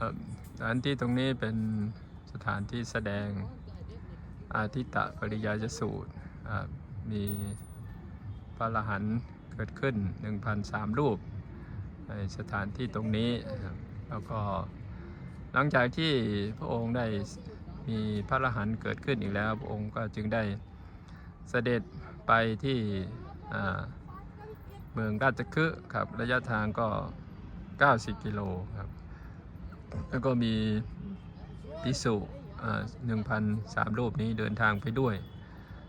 อ่อสถานที่ตรงนี้เป็นสถานที่แสดงอาทิตตปริยายสูตรมีพระอรหันเกิดขึ้น 1,003 รูป ในสถานที่ตรงนี้แล้วก็หลังจากที่พระองค์ได้มีพระอรหันเกิดขึ้นอีกแล้ว พระองค์ก็จึงได้เสด็จไปที่เมืองราชคฤห์ครับระยะทางก็ 90 กิโลครับ แล้วก็มีพิสุหนึ่งพันสามรูปนี้เดินทางไปด้วย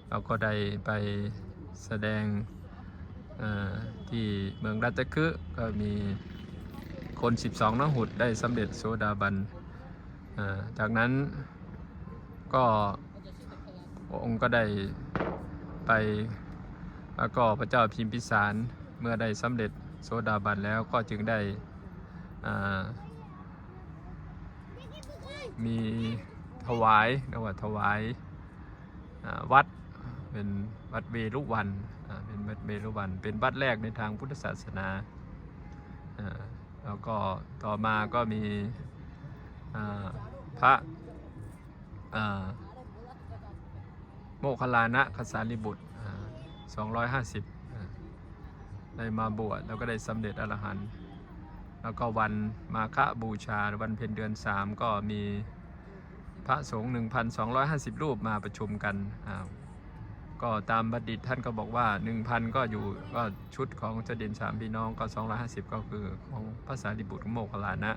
เราก็ได้ไปแสดงที่เมืองรัตคฤห์ก็มีคน 12นหุดได้สำเร็จโสดาบัน จากนั้นก็องค์ก็ได้ไปแล้วก็พระเจ้าพิมพิสารเมื่อได้สำเร็จโสดาบันแล้วก็จึงได้อ่า มีถวายเรียกว่าถวายวัดเป็นวัดเวรุวันเป็นวัดเวรุวัน เป็นวัดแรกในทางพุทธศาสนาแล้วก็ต่อมาก็มีพระโมคคลลานะคสาลิบุตรอ่า250อ่าได้มาบวชแล้วก็ได้สำเร็จอรหันต์ แล้วก็วันมาฆบูชาวันเพ็ญเดือน 3 ก็มีพระสงฆ์ 1,250 รูปมาประชุมกันอ้าวก็ตามบัณฑิตท่านก็บอกว่า 1,000 ก็อยู่ก็ชุดของเสด็จสามพี่น้องก็ 250 ก็คือของพระสารีบุตรโมคคัลานะ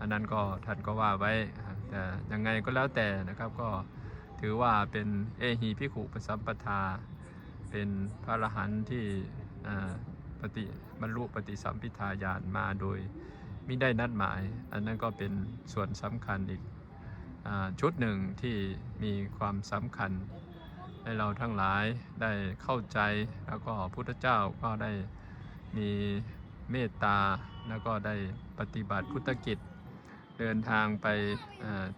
อันนั้นก็ท่านก็ว่าไว้ แต่ยังไงก็แล้วแต่นะครับก็ถือว่าเป็นเอหีพิขุปสัมปทา เป็นพระอรหันต์ที่อ่า ปฏิบรรลุปฏิสัมพิทาญาณมาโดยไม่ได้นัดหมาย อันนั้นก็เป็นส่วนสำคัญอีกอชุดหนึ่งที่มีความสำคัญ ให้เราทั้งหลายได้เข้าใจแล้วก็พุทธเจ้าก็ได้มีเมตตาแล้วก็ได้ปฏิบัติพุทธกิจเดินทางไป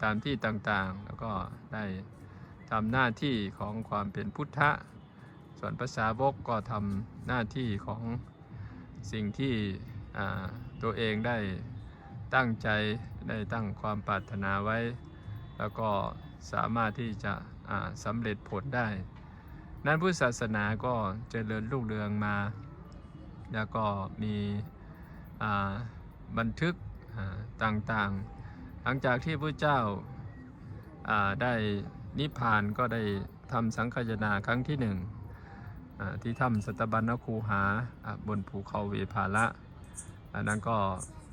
ตามที่ต่างๆ แล้วก็ได้ทำหน้าที่ของความเป็นพุทธะ ส่วนภาษาวกก็ทำหน้าที่ของ สิ่งที่ตัวเองได้ตั้งใจได้ตั้งความปรารถนาไว้ แล้วก็สามารถที่จะสำเร็จผลได้ นั้นพุทธศาสนาก็เจริญรุ่งเรืองมา แล้วก็มีบันทึกต่างๆ หลังจากที่พระเจ้าาได้นิพพานก็ได้ทำสังคายนาครั้งที่หนึ่ง ที่ถ้ำสัตบัญญคูหาบนภูเขาเวภาละอันนั้นก็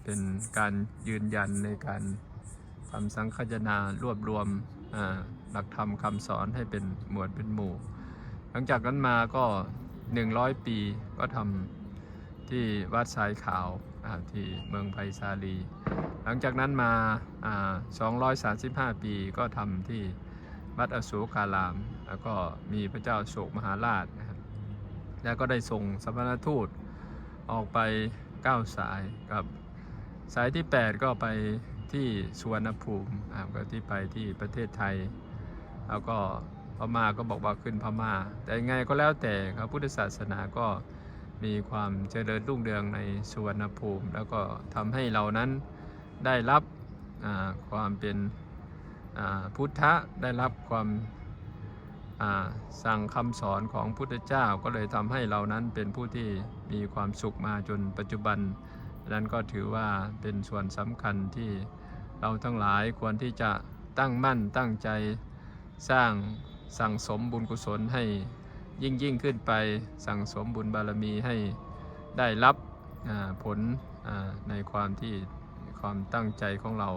เป็นการยืนยันในการทำสังคายนารวบรวมหลักธรรมคำสอนให้เป็นหมวดเป็นหมู่ หลังจากนั้นมาก็ 100 ปีก็ทำที่วัดทรายขาวที่เมืองไผ่ซาลี หลังจากนั้นมาอ่า235 ปีก็ทำที่วัดอโศการาม แล้วก็มีพระเจ้าโศกมหาราช แล้วก็ได้ส่งสัมณทูตออกไป 9 สายกับ สายที่ 8 ก็ไปที่สุวรรณภูมิอ่าก็ที่ไปที่ประเทศไทย แล้วก็พม่าก็บอกว่าขึ้นพม่า แต่ยังไงก็แล้วแต่ครับพุทธศาสนาก็มีความเจริญรุ่งเรืองในสุวรรณภูมิ แล้วก็ทำให้เรานั้นได้รับความเป็นพุทธะได้รับความ สั่งคำสอนของพุทธเจ้าก็เลยทำให้เรานั้นเป็นผู้ที่มีความสุขมาจนปัจจุบัน นั้นก็ถือว่าเป็นส่วนสำคัญที่เราทั้งหลายควรที่จะตั้งมั่นตั้งใจสร้างสั่งสมบุญกุศลให้ยิ่งยิ่งขึ้นไปสั่งสมบุญบารมีให้ได้รับผลในความที่ความตั้งใจของเรา